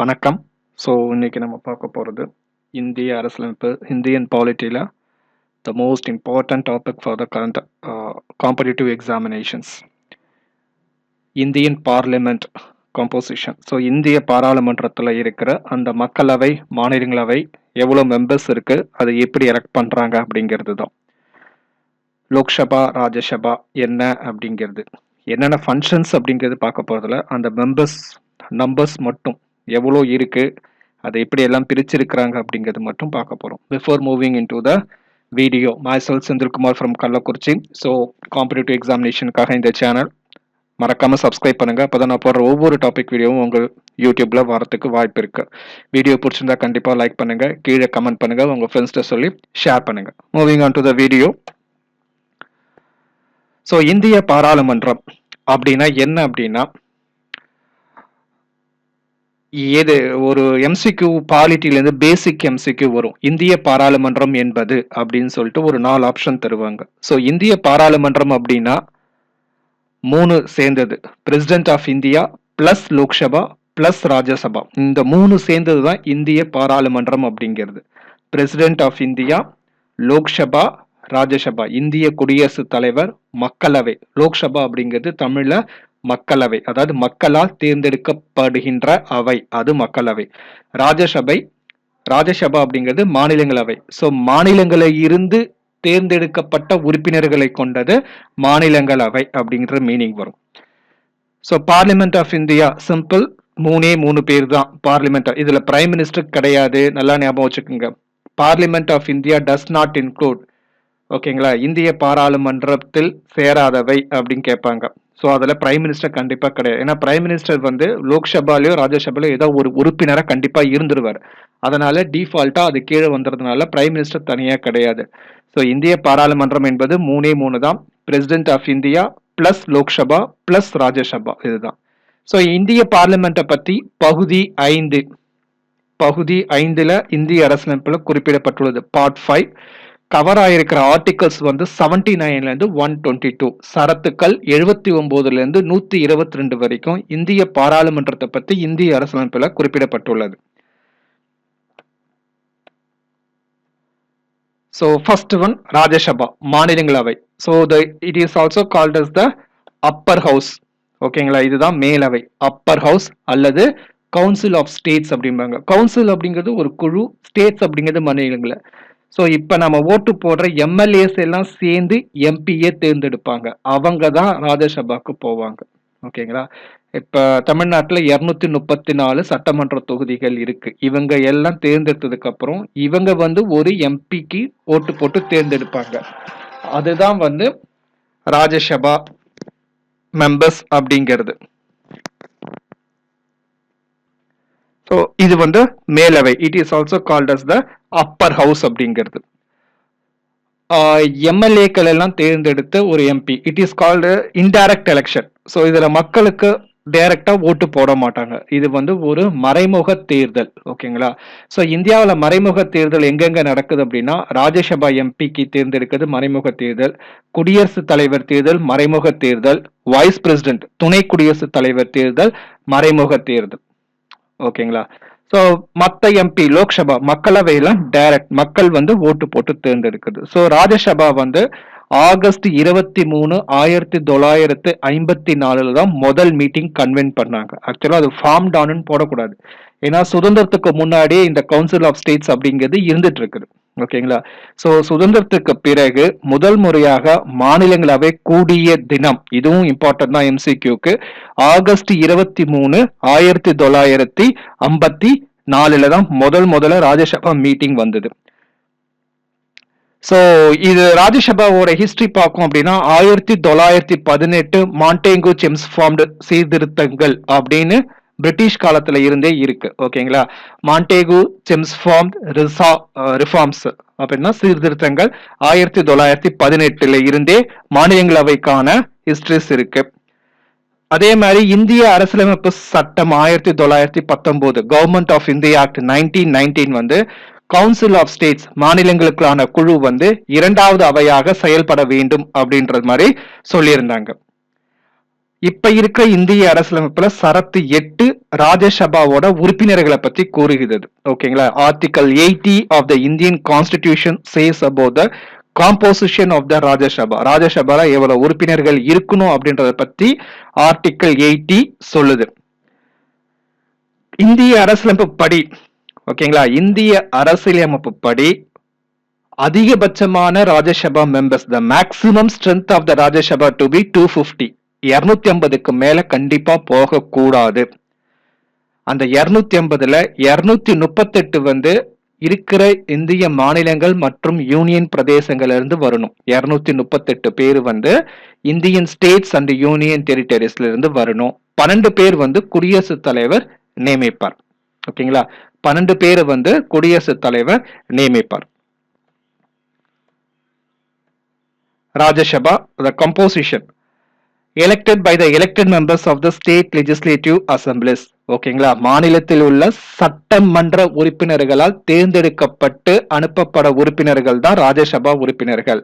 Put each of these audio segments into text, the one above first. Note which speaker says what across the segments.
Speaker 1: வணக்கம். ஸோ இன்றைக்கி நம்ம பார்க்க போகிறது இந்திய அரசியலமைப்பு Indian பாலிட்டியில் the most important topic for the current competitive examinations Indian parliament composition so இந்திய பாராளுமன்றத்தில் இருக்கிற அந்த மக்களவை மாநிலங்களவை எவ்வளோ மெம்பர்ஸ் இருக்குது அதை எப்படி எலக்ட் பண்ணுறாங்க அப்படிங்கிறது தான். லோக்சபா ராஜ்யசபா என்ன அப்படிங்கிறது. என்னென்ன ஃபங்க்ஷன்ஸ் அப்படிங்கிறது பார்க்க போகிறதுல அந்த மெம்பர்ஸ் நம்பர்ஸ் மட்டும். எவ்வளோ இருக்குது அதை எப்படி எல்லாம் பிரிச்சிருக்கிறாங்க அப்படிங்கிறது மட்டும் பார்க்க போகிறோம் before moving into the video myself Senthilkumar from Kallakurichi so competitive எக்ஸாமினேஷனுக்காக இந்த சேனல் மறக்காமல் சப்ஸ்கிரைப் பண்ணுங்கள் அப்போ தான் நான் போடுற ஒவ்வொரு டாபிக் வீடியோவும் உங்கள் யூடியூப்பில் வரத்துக்கு வாய்ப்பு இருக்குது வீடியோ பிடிச்சிருந்தா கண்டிப்பாக லைக் பண்ணுங்கள் கீழே கமெண்ட் பண்ணுங்கள் உங்கள் ஃப்ரெண்ட்ஸ்கிட்ட சொல்லி ஷேர் பண்ணுங்கள் moving on to the video so இந்திய பாராளுமன்றம் அப்படின்னா என்ன அப்படின்னா ஏது? ஒரு எம்சிக்யூ பாலிட்டிலேருந்து பேசிக் எம்சிக்யூ வரும். இந்திய பாராளுமன்றம் என்பது அப்படின்னு சொல்லிட்டு ஒரு நாலு ஆப்ஷன் தருவாங்க. ஸோ இந்திய பாராளுமன்றம் அப்படின்னா மூணு சேர்ந்தது. President of India plus Lok Sabha plus Rajya Sabha. இந்த மூணு சேர்ந்தது தான் இந்திய பாராளுமன்றம் அப்படிங்கிறது. President of India Lok Sabha Rajya Sabha. இந்திய குடியரசுத் தலைவர் மக்களவை. லோக்சபா அப்படிங்கிறது தமிழில் மக்களவை அதாவது மக்களால் தேர்ந்தெடுக்கப்படுகின்ற அவை அது மக்களவை. ராஜ்யசபை ராஜ்யசபா அப்படிங்கிறது மாநிலங்களவை. ஸோ மாநிலங்களை இருந்து தேர்ந்தெடுக்கப்பட்ட உறுப்பினர்களை கொண்டது மாநிலங்களவை அப்படிங்கிற மீனிங் வரும். So parliament of India simple மூணே மூணு பேர் தான் பார்லிமெண்ட் இதில் பிரைம் மினிஸ்டர் கிடையாது. நல்லா ஞாபகம் வச்சுக்கோங்க. Parliament of India does not include ஓகேங்களா இந்திய பாராளுமன்றத்தில் சேராதவை அப்படின்னு கேட்பாங்க. ஸோ அதில் பிரைம் மினிஸ்டர் கண்டிப்பாக கிடையாது. ஏன்னா பிரைம் மினிஸ்டர் வந்து லோக்சபாலையோ ராஜ்யசபாலையோ ஏதோ ஒரு உறுப்பினராக கண்டிப்பாக இருந்துருவார். அதனால டிஃபால்ட்டாக அது கீழே வந்துறதுனால பிரைம் மினிஸ்டர் தனியாக கிடையாது. ஸோ இந்திய பாராளுமன்றம் என்பது மூணே மூணு தான். President of India plus Lok Sabha plus Rajya Sabha இதுதான். ஸோ இந்திய பார்லிமெண்ட்டை பற்றி பகுதி ஐந்து. பகுதி ஐந்தில் இந்திய அரசியலமைப்பில் குறிப்பிடப்பட்டுள்ளது. பார்ட் ஃபைவ் கவர் ஆயிருக்கிற ஆர்டிகல்ஸ் வந்து செவன்டி நைன்ல இருந்து ஒன் டுவெண்ட்டி டூ சரத்துக்கள் எழுபத்தி ஒம்போதுலேருந்து இருந்து நூத்தி இருபத்தி ரெண்டு வரைக்கும் இந்திய பாராளுமன்றத்தை பற்றி இந்திய அரசமைப்பில் குறிப்பிடப்பட்டுள்ளது. ஸோ ஃபர்ஸ்ட் ஒன் ராஜ்யசபா மாநிலங்களவை. So the it is also called as the upper house ஓகேங்களா இதுதான் மேலவை. அப்பர் ஹவுஸ் அல்லது கவுன்சில் ஆஃப் ஸ்டேட்ஸ் அப்படிம்பாங்க. கவுன்சில் அப்படிங்கிறது ஒரு குழு ஸ்டேட்ஸ் அப்படிங்கிறது மாநிலங்களை. ஸோ இப்போ நம்ம ஓட்டு போடுற எம்எல்ஏஸ் எல்லாம் சேர்ந்து எம்பியே தேர்ந்தெடுப்பாங்க. அவங்க தான் ராஜ்யசபாக்கு போவாங்க. ஓகேங்களா? இப்போ தமிழ்நாட்டில் இரநூத்தி முப்பத்தி நாலு சட்டமன்ற தொகுதிகள் இருக்கு. இவங்க எல்லாம் தேர்ந்தெடுத்ததுக்கு அப்புறம் இவங்க வந்து ஒரு எம்பிக்கு ஓட்டு போட்டு தேர்ந்தெடுப்பாங்க. அதுதான் வந்து ராஜ்யசபா மெம்பர்ஸ் அப்படிங்கிறது. ஸோ இது வந்து மேலவை. It is also called as the upper house அப்படிங்கிறது. எம்எல்ஏக்கள் எல்லாம் தேர்ந்தெடுத்த ஒரு MP it is called indirect election so இதில் மக்களுக்கு டைரக்டாக ஓட்டு போட மாட்டாங்க. இது வந்து ஒரு மறைமுக தேர்தல். ஓகேங்களா ஸோ இந்தியாவில் மறைமுக தேர்தல் எங்கெங்க நடக்குது அப்படின்னா ராஜ்யசபா எம்பிக்கு தேர்ந்தெடுக்கிறது மறைமுக தேர்தல் குடியரசுத் தலைவர் தேர்தல் மறைமுக தேர்தல் வைஸ் பிரசிடென்ட் துணை குடியரசுத் தலைவர் தேர்தல் மறைமுக தேர்தல். ஓகேங்களா ஸோ மற்ற எம்பி லோக்சபா மக்களவையில டைரக்ட் மக்கள் வந்து ஓட்டு போட்டு தேர்ந்தெடுக்குது. ஸோ ராஜ்யசபா வந்து ஆகஸ்ட் இருபத்தி மூணு ஆயிரத்தி தொள்ளாயிரத்து ஐம்பத்தி நாலுல தான் முதல் மீட்டிங் கன்வென்ட் பண்ணாங்க. ஆக்சுவலா அது ஃபார்ம் டவுன் போடக்கூடாது. ஏன்னா சுதந்திரத்துக்கு முன்னாடியே இந்த கவுன்சில் ஆஃப் ஸ்டேட்ஸ் அப்படிங்கிறது இருந்துட்டு இருக்குது ஓகேங்களா? ஸோ சுதந்திரத்துக்கு பிறகு முதல் முறையாக மாநிலங்களவை கூடிய தினம் இதுவும் இம்பார்ட்டன்ட் தான் எம்சிக்யூக்கு ஆகஸ்ட் இருபத்தி மூணு ஆயிரத்தி தொள்ளாயிரத்தி ஐம்பத்தி நாலுல தான் முதல் முதல்ல ராஜ்யசபா மீட்டிங் வந்தது. ஸோ இது ராஜ்யசபாவோட ஹிஸ்டரி பார்க்கும் அப்படின்னா ஆயிரத்தி தொள்ளாயிரத்தி பதினெட்டு மாண்டேங்கு செம்ஸ் ஃபார்ம்டு சீர்திருத்தங்கள் அப்படின்னு பிரிட்டிஷ் காலத்துல இருந்தே இருக்கு. ஓகேங்களா மாண்டேகு செம்ஸ் ஃபார்ம் ரிசா ரிஃபார்ம்ஸ் அப்படின்னா சீர்திருத்தங்கள் ஆயிரத்தி தொள்ளாயிரத்தி பதினெட்டுல இருந்தே மாநிலங்களவைக்கான ஹிஸ்டரிஸ் இருக்கு. அதே மாதிரி இந்திய அரசியலமைப்பு சட்டம் ஆயிரத்தி தொள்ளாயிரத்தி பத்தொன்பது government of India act nineteen nineteen வந்து கவுன்சில் ஆஃப் ஸ்டேட்ஸ் மாநிலங்களுக்கான குழு வந்து இரண்டாவது அவையாக செயல்பட வேண்டும் அப்படின்றது மாதிரி சொல்லியிருந்தாங்க. இப்ப இருக்கிற இந்திய அரசியலமைப்புல சரத்து எட்டு ராஜ்யசபாவோட உறுப்பினர்களை பத்தி கூறுகிறது. ஓகேங்களா? Article eighty of the Indian constitution says about the composition of the Rajya Sabha. ராஜ்யசபால எவ்வளவு உறுப்பினர்கள் இருக்கணும் அப்படின்றத பத்தி ஆர்டிகல் எயிட்டி சொல்லுது. இந்திய அரசியலமைப்பு படி ஓகேங்களா? இந்திய அரசியலமைப்பு படி அதிகபட்சமான Rajya Sabha members the maximum strength of the Rajya Sabha to be two fifty இரநூத்தி ஐம்பதுக்கு மேல கண்டிப்பா போக கூடாது அந்த இரநூத்தி ஐம்பதுல இருநூத்தி முப்பத்தெட்டு வந்து இருக்கிற இந்திய மாநிலங்கள் மற்றும் யூனியன் பிரதேசங்கள்ல இருந்து வரணும். இருநூத்தி முப்பத்தெட்டு பேர் வந்து இந்தியன் ஸ்டேட்ஸ் அண்ட் யூனியன் டெரிட்டரிஸ்ல இருந்து வரணும். பன்னெண்டு பேர் வந்து குடியரசுத் தலைவர் நியமிப்பார். ஓகேங்களா? பன்னெண்டு பேர் வந்து குடியரசுத் தலைவர் நியமிப்பார். Rajya Sabha the composition elected by the elected members of the state legislative assemblies ஓகேங்களா மாநிலத்தில் உள்ள சட்டமன்ற உறுப்பினர்களால் தேர்ந்தெடுக்கப்பட்டு அனுப்பப்பட உறுப்பினர்கள் தான் ராஜ்யசபா உறுப்பினர்கள்.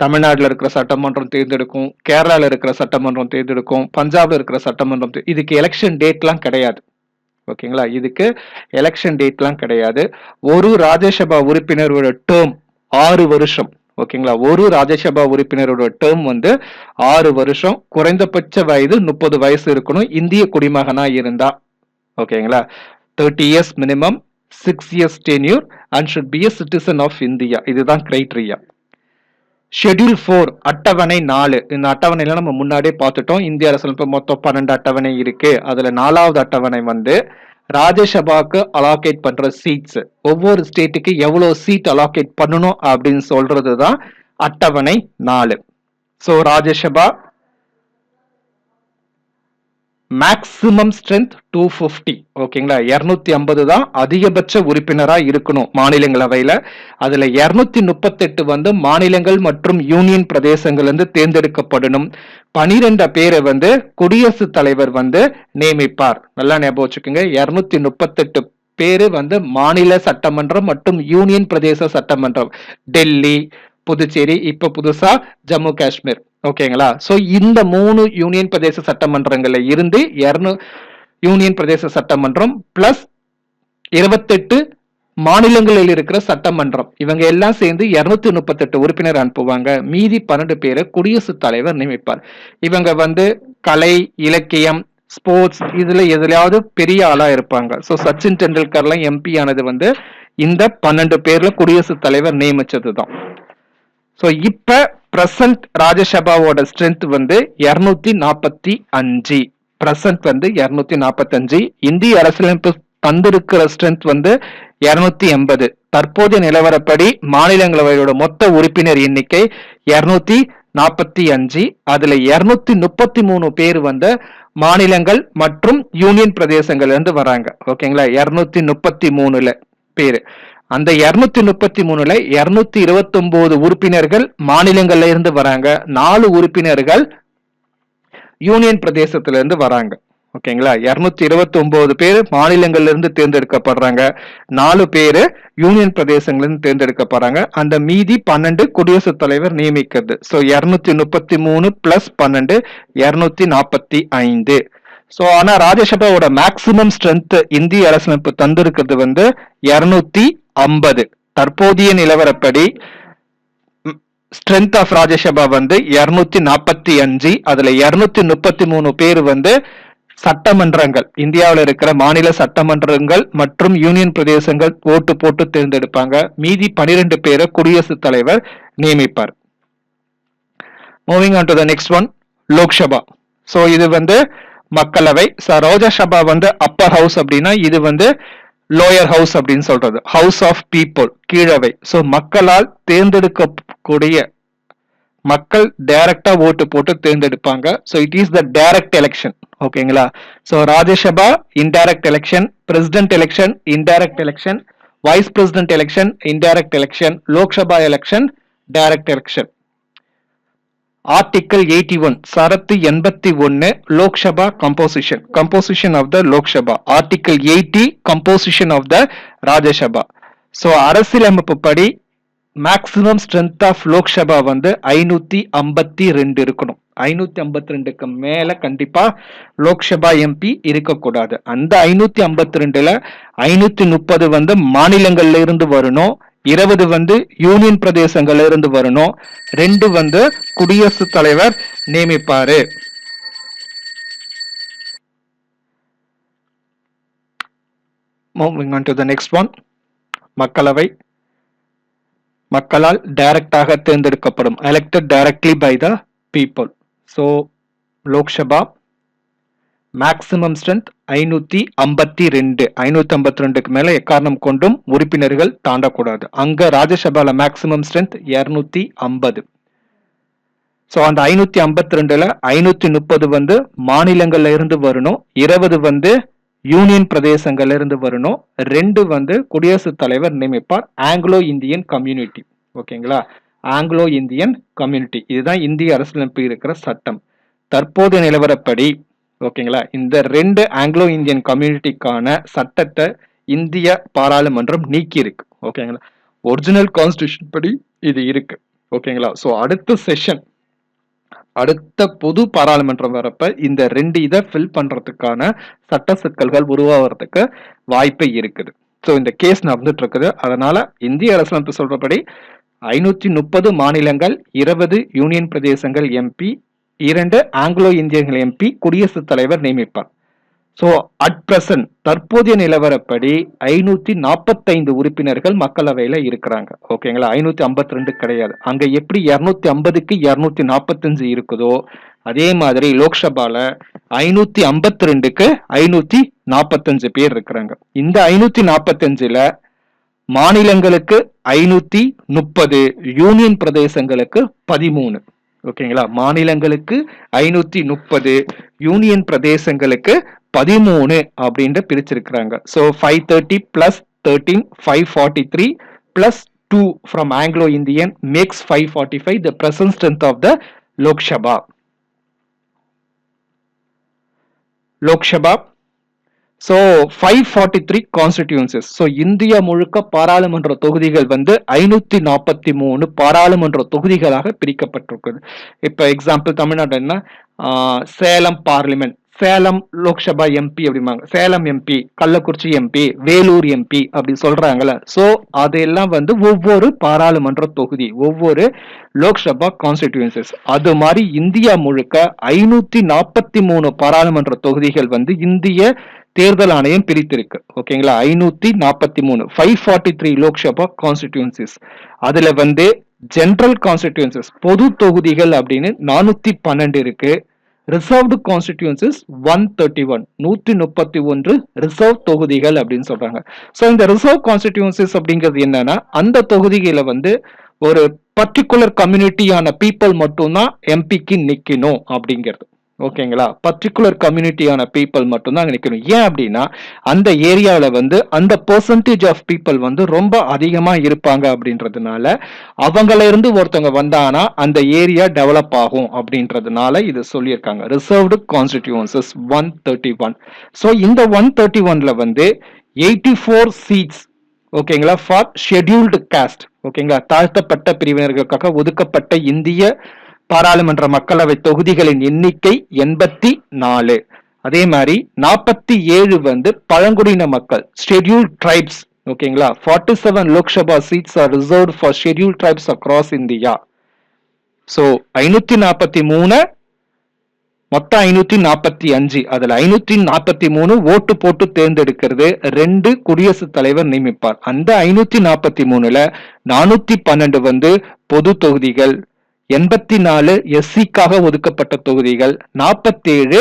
Speaker 1: தமிழ்நாட்டில் இருக்கிற சட்டமன்றம் தேர்ந்தெடுக்கும் கேரளாவில் இருக்கிற சட்டமன்றம் தேர்ந்தெடுக்கும் பஞ்சாப்ல இருக்கிற சட்டமன்றம் இதுக்கு எலெக்ஷன் டேட்லாம் கிடையாது. ஓகேங்களா இதுக்கு எலெக்ஷன் டேட்லாம் கிடையாது. ஒரு ராஜ்யசபா உறுப்பினரோட டேர்ம் ஆறு வருஷம். ஓகேங்களா? ஒரு ராஜ்யசபா உறுப்பினரோட டேர்ம் வந்து ஆறு வருஷம் குறைந்தபட்ச வயது முப்பது வயசு இருக்கணும் இந்திய குடிமகனா இருந்தா. ஓகேங்களா? Thirty years minimum six years tenure and should be a citizen of India இதுதான் கிரைட்டீரியா ஷெட்யூல் ஃபோர் அட்டவணை நாலு. இந்த அட்டவணையில நம்ம முன்னாடியே பார்த்துட்டோம். இந்திய அரசியலமைப்பு மொத்தம் பன்னெண்டு அட்டவணை இருக்கு. அதுல நாலாவது அட்டவணை வந்து ராஜ்யசபாக்கு அலாகேட் பண்ற சீட்ஸ் ஒவ்வொரு ஸ்டேட்டுக்கு எவ்வளவு சீட் அலாகேட் பண்ணணும் அப்படின்னு சொல்றது தான் அட்டவணை நாலு. So Rajya Sabha maximum strength two fifty ஓகேங்களா இரநூத்தி ஐம்பது தான் அதிகபட்ச உறுப்பினராக இருக்கணும் மாநிலங்களவையில். அதில் இரநூத்தி முப்பத்தெட்டு வந்து மாநிலங்கள் மற்றும் யூனியன் பிரதேசங்கள்லேருந்து தேர்ந்தெடுக்கப்படணும். பனிரெண்டு பேரை வந்து குடியரசுத் தலைவர் வந்து நியமிப்பார். நல்லா ஞாபகம் வச்சுக்கோங்க. இரநூத்தி முப்பத்தெட்டு பேர் வந்து மாநில சட்டமன்றம் மற்றும் யூனியன் பிரதேச சட்டமன்றம். டெல்லி புதுச்சேரி இப்ப புதுசா ஜம்மு காஷ்மீர். ஓகேங்களா? சோ இந்த மூணு யூனியன் பிரதேச சட்டமன்றங்கள்ல இருந்து இரநூ யூனியன் பிரதேச சட்டமன்றம் பிளஸ் இருபத்தெட்டு மாநிலங்களில் இருக்கிற சட்டமன்றம். இவங்க எல்லாம் சேர்ந்து இருநூத்தி முப்பத்தெட்டு உறுப்பினர் அனுப்புவாங்க. மீதி பன்னெண்டு பேரை குடியரசுத் தலைவர் நியமிப்பார். இவங்க வந்து கலை இலக்கியம் ஸ்போர்ட்ஸ் இதுல எதுலையாவது பெரிய ஆளா இருப்பாங்க. சோ சச்சின் டெண்டுல்கர்லாம் எம்பி ஆனது வந்து இந்த பன்னெண்டு பேர்ல குடியரசுத் தலைவர் நியமிச்சதுதான். ஸோ இப்போ பிரசன்ட் ராஜ்யசபாவோட ஸ்ட்ரென்த் வந்து இரநூத்தி நாற்பத்தி அஞ்சு. பிரசன்ட் வந்து இரநூத்தி நாற்பத்தஞ்சு இந்திய அரசியலமைப்பு தந்திருக்கிற ஸ்ட்ரென்த் வந்து இருநூத்தி எண்பது. தற்போதைய நிலவரப்படி மாநிலங்களவையோட மொத்த உறுப்பினர் எண்ணிக்கை இருநூத்தி நாற்பத்தி அஞ்சு. அதுல இருநூத்தி முப்பத்தி மூணு பேர் வந்து மாநிலங்கள் மற்றும் யூனியன் பிரதேசங்கள்ல இருந்து வராங்க. ஓகேங்களா இருநூத்தி முப்பத்தி மூணுல பேரு. அந்த இருநூத்தி முப்பத்தி மூணுல இருநூத்தி இருபத்தி ஒன்பது உறுப்பினர்கள் மாநிலங்கள்ல இருந்து வராங்க. நாலு உறுப்பினர்கள் யூனியன் பிரதேசத்துல இருந்து வராங்க. ஓகேங்களா? இருநூத்தி இருபத்தி ஒன்பது பேர் மாநிலங்கள்ல இருந்து தேர்ந்தெடுக்கப்படுறாங்க. நாலு பேரு யூனியன் பிரதேசங்கள்ல இருந்து தேர்ந்தெடுக்கப்படுறாங்க. அந்த மீதி பன்னெண்டு குடியரசுத் தலைவர் நியமிக்கிறது. ஸோ இருநூத்தி முப்பத்தி மூணு பிளஸ் பன்னெண்டு இருநூத்தி நாற்பத்தி ஐந்து. ஸோ ஆனால் ராஜ்யசபாவோட மேக்சிமம் ஸ்ட்ரென்த் இந்திய அரசமைப்பு தந்திருக்கிறது வந்து இருநூத்தி ஐம்பது. தற்போதைய நிலவரப்படி ஸ்ட்ரென்த் ஆஃப் ராஜ்யசபா வந்து இருநூத்தி நாற்பத்தி அஞ்சு அதுல இருநூத்தி முப்பத்தி மூணு பேர் வந்து சட்டமன்றங்கள் இந்தியாவில் இருக்கிற மாநில சட்டமன்றங்கள் மற்றும் யூனியன் பிரதேசங்கள் ஓட்டு போட்டு தேர்ந்தெடுப்பாங்க. மீதி பனிரெண்டு பேரை குடியரசுத் தலைவர் நியமிப்பார். Moving on to the next one Lok Sabha. So இது வந்து மக்களவை. ராஜ்யசபா வந்து அப்பர் ஹவுஸ் அப்படின்னா இது வந்து லோயர் ஹவுஸ் அப்படின்னு சொல்றது. ஹவுஸ் ஆஃப் பீப்புள் கீழவை. ஸோ மக்களால் தேர்ந்தெடுக்கக்கூடிய மக்கள் டைரக்டா ஓட்டு போட்டு தேர்ந்தெடுப்பாங்க. So it is the direct election ஓகேங்களா so Rajya Sabha indirect election president election indirect election vice president election indirect election Lok Sabha election direct election article eighty one சரத்து எண்பத்தி ஒன்னு Lok Sabha composition composition of the Lok Sabha. Article eighty composition of the Rajya Sabha. So அரசியலமைப்பு படி maximum strength of Lok Sabha வந்து ஐநூத்தி ஐம்பத்தி ரெண்டு இருக்கணும். ஐநூத்தி ஐம்பத்தி ரெண்டுக்கு மேல கண்டிப்பா லோக்சபா எம்பி இருக்கக்கூடாது. அந்த ஐநூத்தி ஐம்பத்தி ரெண்டுல ஐநூத்தி முப்பது வந்து மாநிலங்கள்ல இருந்து வரணும். இருபது வந்து யூனியன் பிரதேசங்கள்ல இருந்து வரணும். ரெண்டு வந்து குடியரசுத் தலைவர் நியமிப்பாரு. Moving on to the next one மக்களவை. மக்களால் டைரக்டாக தேர்ந்தெடுக்கப்படும் elected directly by the people so Lok Sabha maximum strength ஐநூத்தி ஐம்பத்தி ரெண்டு. ஐநூத்தி ஐம்பத்தி ரெண்டுக்கு மேல எக்காரணம் கொண்டும் உறுப்பினர்கள் தாண்டக்கூடாது. அங்க ராஜ்யசபால மேக்சிமம் ஸ்ட்ரென்த் இருநூத்தி ஐம்பது. ஸோ அந்த ஐநூத்தி ஐம்பத்தி ரெண்டுல ஐநூத்தி முப்பது வந்து மாநிலங்கள்ல இருந்து வரணும். இருபது வந்து யூனியன் பிரதேசங்கள்ல இருந்து வரணும். ரெண்டு வந்து குடியரசுத் தலைவர் நியமிப்பார். ஆங்கிலோ இந்தியன் கம்யூனிட்டி ஓகேங்களா ஆங்கிலோ இந்தியன் கம்யூனிட்டி இதுதான் இந்திய அரசியலமைப்பு இருக்கிற சட்டம். தற்போதைய நிலவரப்படி ஓகேங்களா? இந்த ரெண்டு ஆங்கிலோ இந்தியன் கம்யூனிட்டிக்கான சட்டத்தை இந்திய பாராளுமன்றம் நீக்கி இருக்கு ஓகேங்களா? ஒரிஜினல் கான்ஸ்டியூஷன் படி இது இருக்கு. ஓகேங்களா? ஸோ அடுத்த செஷன் அடுத்த பொது பாராளுமன்றம் வரப்ப இந்த ரெண்டு இதை ஃபில் பண்றதுக்கான சட்ட சிக்கல்கள் உருவாகிறதுக்கு வாய்ப்பு இருக்குது. ஸோ இந்த கேஸ் நடந்துட்டு இருக்குது அதனால இந்திய அரசமைப்பு சொல்றபடி ஐநூத்தி முப்பது மாநிலங்கள் இருபது யூனியன் பிரதேசங்கள் எம்பி இரண்டு ஆங்கிலோ இந்தியர்கள் எம்பி குடியரசுத் தலைவர் நியமிப்பார். ஸோ அட் பிரசன்ட் தற்போதைய நிலவரப்படி ஐநூத்தி நாற்பத்தைந்து உறுப்பினர்கள் மக்களவையில இருக்கிறாங்க. ஓகேங்களா ஐநூத்தி ஐம்பத்தி ரெண்டு கிடையாது. அங்க எப்படி இருநூத்தி ஐம்பதுக்கு இருநூத்தி நாற்பத்தஞ்சு இருக்குதோ அதே மாதிரி லோக்சபால ஐநூத்தி ஐம்பத்தி ரெண்டுக்கு ஐநூத்தி நாற்பத்தஞ்சு பேர் இருக்கிறாங்க. இந்த ஐநூத்தி நாற்பத்தஞ்சுல மாநிலங்களுக்கு ஐநூத்தி முப்பது யூனியன் பிரதேசங்களுக்கு பதிமூணு. ஓகேங்களா? மாநிலங்களுக்கு ஐநூத்தி முப்பது யூனியன் பிரதேசங்களுக்கு பதிமூணு அப்படின்ட்டு பிரிச்சிருக்கிறாங்க. So five thirty plus thirteen five forty three plus two from Anglo Indian max five forty five the present strength of the Lok Sabha Lok Sabha so five forty three constituencies so India முழுக்க பாராளுமன்ற தொகுதிகள் வந்து ஐநூற்றி நாற்பத்தி மூணு பாராளுமன்ற தொகுதிகளாக பிரிக்கப்பட்டிருக்குது. இப்போ எக்ஸாம்பிள் தமிழ்நாடு என்ன? சேலம் பார்லிமெண்ட் சேலம் லோக்சபா எம்பி அப்படிம்பாங்க. Salem MP Kallakurichi MP Vellore MP அப்படி சொல்றாங்கல்ல. ஸோ அதெல்லாம் வந்து ஒவ்வொரு பாராளுமன்ற தொகுதி ஒவ்வொரு லோக்சபா கான்ஸ்டிடியூன்சஸ் அது மாதிரி இந்தியா முழுக்க ஐநூத்தி நாற்பத்தி மூணு பாராளுமன்ற தொகுதிகள் வந்து இந்திய தேர்தல் ஆணையம் பிரித்திருக்கு. ஓகேங்களா ஐநூத்தி நாற்பத்தி மூணு five forty three Lok Sabha constituencies அதுல வந்து ஜென்ரல் கான்ஸ்டிடியூன்சிஸ் பொது தொகுதிகள் அப்படின்னு நானூத்தி பன்னெண்டு இருக்கு. Reserved constituencies one thirty one நூத்தி முப்பத்தி ஒன்று ரிசர்வ் தொகுதிகள் அப்படின்னு சொல்றாங்க. ஸோ இந்த ரிசர்வ் கான்ஸ்டிடியூன்சிஸ் அப்படிங்கிறது என்னன்னா அந்த தொகுதிகளை வந்து ஒரு பர்டிகுலர் கம்யூனிட்டியான பீப்புள் மட்டும்தான் எம்பிக்கு நிக்கணும் அப்படிங்கிறது. ஓகேங்களா? பர்டிகுலர் கம்யூனிட்டியான பீப்புள் மட்டும்தான் நினைக்கணும் ஏன் அப்படின்னா அந்த ஏரியாவில் வந்து அந்த பர்சன்டேஜ் ஆஃப் பீப்புள் வந்து ரொம்ப அதிகமாக இருப்பாங்க அப்படின்றதுனால அவங்கள இருந்து ஒருத்தவங்க வந்தாங்கன்னா அந்த ஏரியா டெவலப் ஆகும் அப்படின்றதுனால இது சொல்லியிருக்காங்க. Reserved constituencies one thirty one so இந்த ஒன் தேர்ட்டி ஒன்ல வந்து எயிட்டி ஃபோர் சீட்ஸ் ஓகேங்களா ஃபார் ஷெட்யூல்டு காஸ்ட் ஓகேங்களா தாழ்த்தப்பட்ட பிரிவினர்களுக்காக ஒதுக்கப்பட்ட இந்திய பாராளுமன்ற மக்களவை தொகுதிகளின் எண்ணிக்கை எண்பத்தி நாலு. அதே மாதிரி நாற்பத்தி ஏழு வந்து பழங்குடியின மக்கள் ஷெட்யூல் ட்ரைப்ஸ் ஓகேங்களா? Forty seven Lok Sabha seats are reserve for schedule tribes across India. So ஐநூத்தி நாற்பத்தி மூணு மொத்தம் ஐநூத்தி நாற்பத்தி அஞ்சு. அதுல ஐநூத்தி நாற்பத்தி மூணு ஓட்டு போட்டு தேர்ந்தெடுக்கிறது ரெண்டு குடியரசுத் தலைவர் நியமிப்பார். அந்த ஐநூத்தி நாற்பத்தி மூணுல நானூத்தி பன்னெண்டு வந்து பொது தொகுதிகள் எண்பத்தி நாலு எஸ்சிக்காக ஒதுக்கப்பட்ட தொகுதிகள் நாற்பத்தேழு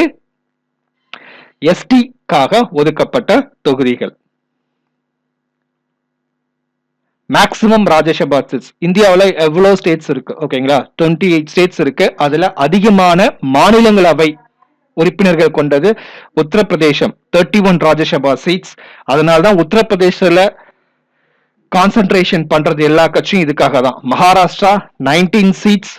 Speaker 1: எஸ்டிக்காக ஒதுக்கப்பட்ட தொகுதிகள். மேக்சிமம் ராஜ்யசபா சீட்ஸ் இந்தியாவில் எவ்வளோ ஸ்டேட்ஸ் இருக்கு? ஓகேங்களா டுவெண்ட்டி எயிட் ஸ்டேட்ஸ் இருக்கு. அதில் அதிகமான மாநிலங்களவை உறுப்பினர்கள் கொண்டது Uttar Pradesh. Thirty one Rajya Sabha seats அதனால தான் உத்தரப்பிரதேசத்தில் கான்சன்ட்ரேஷன் பண்றது எல்லா கட்சியும் இதுக்காக தான் மகாராஷ்டிரா நைன்டீன் சீட்ஸ்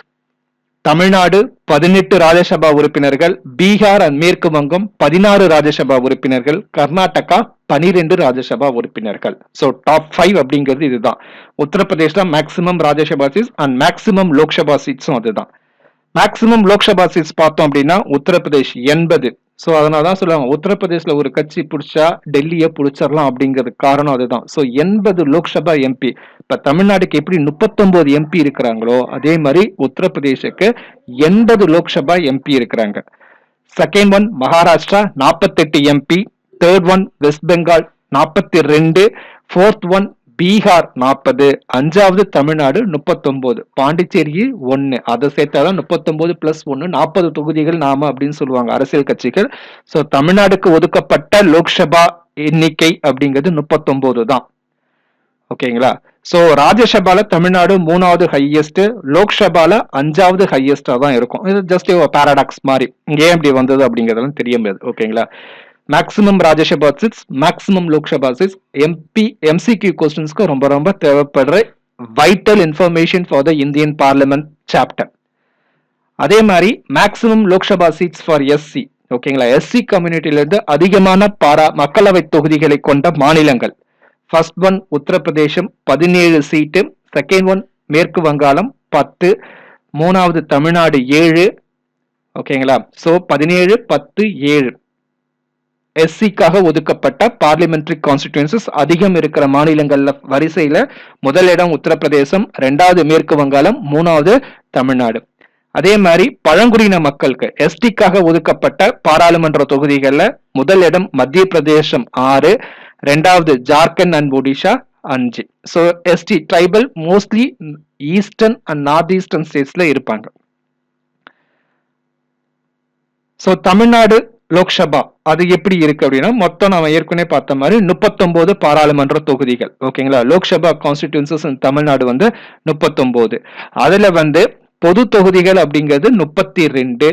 Speaker 1: தமிழ்நாடு பதினெட்டு ராஜ்யசபா உறுப்பினர்கள். பீகார் அண்ட் மேற்கு வங்கம் பதினாறு ராஜ்யசபா உறுப்பினர்கள். கர்நாடகா பனிரெண்டு ராஜ்யசபா உறுப்பினர்கள். ஸோ டாப் ஃபைவ் அப்படிங்கிறது இதுதான். உத்தரப்பிரதேஷ்ல maximum Rajya Sabha seats and maximum Lok Sabha சீட்ஸும் அதுதான். மேக்சிமம் லோக்சபா சீட்ஸ் பார்த்தோம் அப்படின்னா உத்தரப்பிரதேஷ் எண்பது. ஸோ அதனால தான் சொல்லுவாங்க உத்தரப்பிரதேசில் ஒரு கட்சி பிடிச்சா டெல்லியை பிடிச்சிடலாம் அப்படிங்கிறது காரணம் அதுதான். ஸோ எண்பது லோக்சபா எம்பி இப்போ தமிழ்நாடுக்கு எப்படி முப்பத்தொம்போது எம்பி இருக்கிறாங்களோ அதே மாதிரி உத்தரப்பிரதேசுக்கு எண்பது லோக்சபா எம்பி இருக்கிறாங்க. செகண்ட் ஒன் மகாராஷ்டிரா நாற்பத்தெட்டு MP third one West Bengal நாற்பத்தி ரெண்டு. ஃபோர்த் ஒன் பீகார் நாற்பது அஞ்சாவது தமிழ்நாடு முப்பத்தொன்பது பாண்டிச்சேரி ஒன்று அதை சேர்த்தாதான் முப்பத்தொன்பது பிளஸ் ஒன்று நாற்பது தொகுதிகள் நாம அப்படின்னு சொல்லுவாங்க அரசியல் கட்சிகள். ஸோ தமிழ்நாடுக்கு ஒதுக்கப்பட்ட லோக்சபா எண்ணிக்கை அப்படிங்கிறது முப்பத்தொன்பது தான். ஓகேங்களா? ஸோ ராஜ்யசபால தமிழ்நாடு மூணாவது ஹையஸ்ட் லோக்சபால அஞ்சாவது ஹையஸ்டா தான் இருக்கும். இது ஜஸ்ட் பேராடாக்ஸ் மாதிரி. ஏன் இப்படி வந்தது அப்படிங்கிறதெல்லாம் தெரிய முடியாது. ஓகேங்களா? Maximum Rajya Sabha seats maximum Lok Sabha seats MP MCQ கொஸ்டின்ஸ்க்கு ரொம்ப ரொம்ப தேவைப்படுற vital information for the Indian parliament chapter அதே மாதிரி maximum Lok Sabha seats for SC ஓகேங்களா எஸ்சி கம்யூனிட்டியிலிருந்து அதிகமான பாரா மக்களவை தொகுதிகளை கொண்ட மாநிலங்கள். ஃபர்ஸ்ட் ஒன் உத்தரப்பிரதேசம் பதினேழு சீட்டு செகண்ட் ஒன் மேற்கு வங்காளம் பத்து மூணாவது தமிழ்நாடு ஏழு ஓகேங்களா ஸோ பதினேழு பத்து ஏழு. எஸ்சிக்காக ஒதுக்கப்பட்ட பார்லிமெண்ட்ரி கான்ஸ்டிடியூன்சஸ் அதிகம் இருக்கிற மாநிலங்கள்ல வரிசையில முதல் இடம் உத்தரப்பிரதேசம் ரெண்டாவது மேற்கு வங்காளம் மூணாவது தமிழ்நாடு. அதே மாதிரி பழங்குடியின மக்களுக்கு எஸ்டிக்காக ஒதுக்கப்பட்ட பாராளுமன்ற தொகுதிகளில் முதல் இடம் மத்திய பிரதேசம் ஆறு ரெண்டாவது ஜார்க்கண்ட் அண்ட் ஒடிஷா அஞ்சு. So ST tribal mostly eastern and north eastern ஸ்டேட்ஸ்ல இருப்பாங்க. ஸோ தமிழ்நாடு லோக்சபா அது எப்படி இருக்கு அப்படின்னா மொத்தம் நம்ம ஏற்கனவே பார்த்த மாதிரி முப்பத்தொன்பது பாராளுமன்ற தொகுதிகள். ஓகேங்களா லோக்சபா கான்ஸ்டிடியூன்சஸ் தமிழ்நாடு வந்து முப்பத்தொன்பது அதுல வந்து பொது தொகுதிகள் அப்படிங்கிறது முப்பத்தி ரெண்டு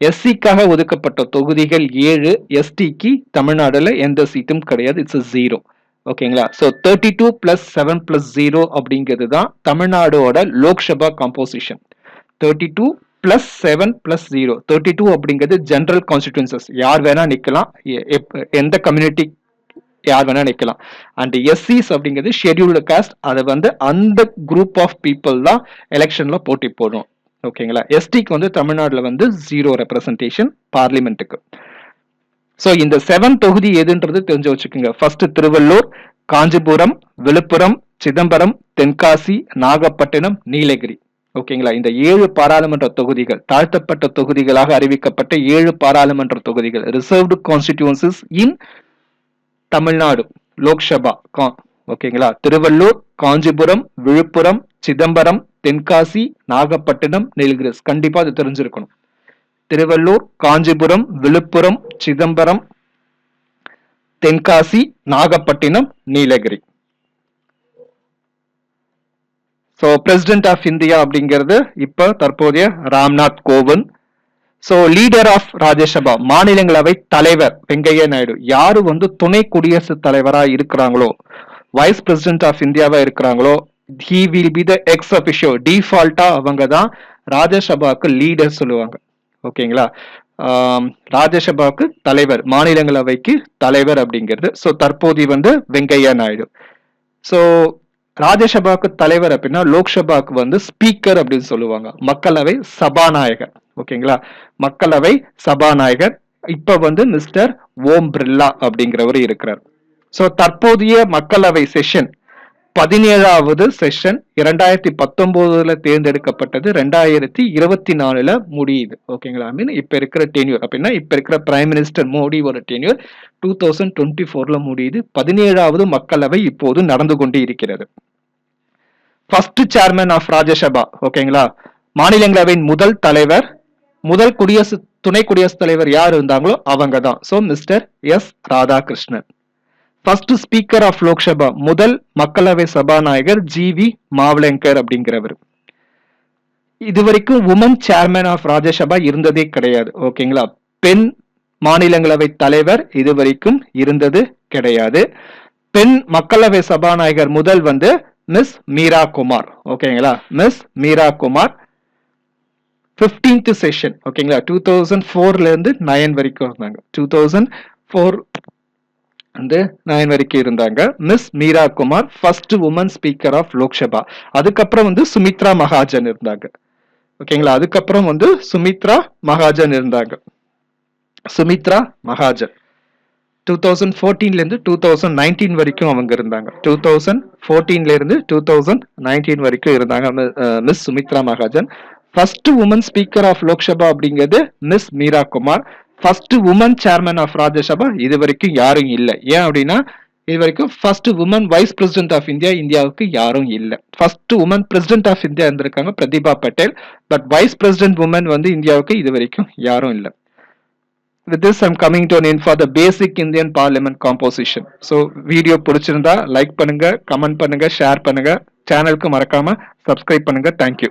Speaker 1: எஸ்சிக்காக ஒதுக்கப்பட்ட தொகுதிகள் ஏழு. எஸ்டிக்கு தமிழ்நாடுல எந்த சீட்டும் கிடையாது. இட்ஸ் ஜீரோ ஓகேங்களா so thirty two plus seven plus zero அப்படிங்கிறது தான் தமிழ்நாடோட Lok Sabha composition thirty two plus seven plus zero thirty two அப்படிங்கிறது ஜென்ரல் கான்ஸ்டிடியூன்சஸ் யார் வேணா நிற்கலாம் எந்த கம்யூனிட்டி யார் வேணா நிற்கலாம் அண்ட் எஸ்சிஸ் அப்படிங்கிறது ஷெட்யூல்டு காஸ்ட் அதை வந்து அந்த குரூப் ஆஃப் பீப்புள் தான் எலெக்ஷன்ல போட்டி போடும் ஓகேங்களா எஸ்டிக்கு வந்து தமிழ்நாட்டில் வந்து ஜீரோ ரெப்ரசன்டேஷன் பார்லிமெண்ட்டுக்கு ஸோ இந்த செவன் தொகுதி எதுன்றது தெரிஞ்சு வச்சுக்கோங்க. ஃபர்ஸ்ட் திருவள்ளூர் காஞ்சிபுரம் விழுப்புரம் சிதம்பரம் தென்காசி நாகப்பட்டினம் நீலகிரி. ஓகேங்களா? இந்த ஏழு பாராளுமன்ற தொகுதிகள் தாழ்த்தப்பட்ட தொகுதிகளாக அறிவிக்கப்பட்ட ஏழு பாராளுமன்ற தொகுதிகள் reserved constituencies in Tamil Nadu Lok Sabha ஓகேங்களா? திருவள்ளூர் காஞ்சிபுரம் விழுப்புரம் சிதம்பரம் தென்காசி நாகப்பட்டினம் நீலகிரிஸ். கண்டிப்பா அது தெரிஞ்சிருக்கணும். Tiruvallur Kanchipuram Viluppuram Chidambaram Tenkasi Nagapattinam Nilgiri. So president of India அப்படிங்கிறது இப்போ தற்போதைய Ramnath Kovind so leader of Rajya Sabha மாநிலங்களவை தலைவர் வெங்கையா நாயுடு. யாரு வந்து துணை குடியரசுத் தலைவரா இருக்கிறாங்களோ வைஸ் பிரசிடென்ட் ஆஃப் இந்தியாவா இருக்கிறாங்களோ he will be the ex officio டிஃபால்ட்டா அவங்க தான் ராஜ்யசபாவுக்கு லீடர் சொல்லுவாங்க. ஓகேங்களா? ராஜ்யசபாவுக்கு தலைவர் மாநிலங்களவைக்கு தலைவர் அப்படிங்கிறது. ஸோ தற்போது வந்து வெங்கையா நாயுடு. ஸோ ராஜ்யசபாக்கு தலைவர் அப்படின்னா லோக்சபாவுக்கு வந்து ஸ்பீக்கர் அப்படின்னு சொல்லுவாங்க. மக்களவை சபாநாயகர். ஓகேங்களா? மக்களவை சபாநாயகர். இப்ப வந்து மிஸ்டர் ஓம் பிர்லா அப்படிங்கிறவர் இருக்கிறார். சோ தற்போதைய மக்களவை செஷன் பதினேழாவது செஷன் இரண்டாயிரத்தி பத்தொன்பதுல தேர்ந்தெடுக்கப்பட்டது. ரெண்டாயிரத்தி இருபத்தி நாலுல முடியுது. ஓகேங்களா? ஐ மீன் இப்ப இருக்கிற டென்யூர் அப்படின்னா இப்ப இருக்கிற பிரைம் மினிஸ்டர் மோடியோட டென்யூர் டூ தௌசண்ட் டுவெண்ட்டி ஃபோர்ல முடியுது. பதினேழாவது மக்களவை இப்போது நடந்து கொண்டு இருக்கிறது. ஃபர்ஸ்ட் சேர்மன் ஆஃப் ராஜ்யசபா ஓகேங்களா மாநிலங்களவையின் முதல் தலைவர் முதல் குடியரசு துணை குடியரசுத் தலைவர் யார் இருந்தாங்களோ அவங்க தான் so mister S Radhakrishnan first speaker of Lok Sabha முதல் மக்களவை சபாநாயகர் ஜி வி மாவளங்கர் அப்படிங்கிறவர். இதுவரைக்கும் உமன் சேர்மன் ஆஃப் ராஜ்யசபா இருந்ததே கிடையாது ஓகேங்களா பெண் மாநிலங்களவை தலைவர் இதுவரைக்கும் இருந்தது கிடையாது. பெண் மக்களவை சபாநாயகர் முதல் வந்து மிஸ் மீரா குமார் ஓகேங்களா miss Meera Kumar fifteenth session ஓகேங்களா டூ தௌசண்ட் ஃபோர்லேருந்து நயன் வரைக்கும் இருந்தாங்க. டூ தௌசண்ட் ஃபோர் வந்து நயன் வரைக்கும் இருந்தாங்க. Miss Meera Kumar first woman speaker of Lok Sabha அதுக்கப்புறம் வந்து சுமித்ரா மகாஜன் இருந்தாங்க. ஓகேங்களா அதுக்கப்புறம் வந்து சுமித்ரா மகாஜன் இருந்தாங்க. சுமித்ரா மகாஜன் டூ தௌசண்ட் ஃபோர்டீன்லேருந்து டூ தௌசண்ட் நைன்டீன் வரைக்கும் அவங்க இருந்தாங்க. டூ தௌசண்ட் ஃபோர்டீன்லேருந்து டூ தௌசண்ட் நைன்டீன் வரைக்கும் இருந்தாங்க miss Sumitra Mahajan. First woman speaker of Lok Sabha அப்படிங்கிறது miss Meera Kumar. First woman chairman of Rajya Sabha இது வரைக்கும் யாரும் இல்லை. ஏன் அப்படின்னா இது வரைக்கும் first woman vice president of India இந்தியாவுக்கு யாரும் இல்லை. First woman president of India இருந்திருக்காங்க Pratibha Patel. But vice president woman வந்து இந்தியாவுக்கு இது வரைக்கும் யாரும் இல்லை. With this i'm coming to an end for the basic indian parliament composition so video பிடிச்சிருந்தா லைக் பண்ணுங்க கமெண்ட் பண்ணுங்க ஷேர் பண்ணுங்க சேனலுக்கு மறக்காம சப்ஸ்கிரைப் பண்ணுங்க தேங்க்யூ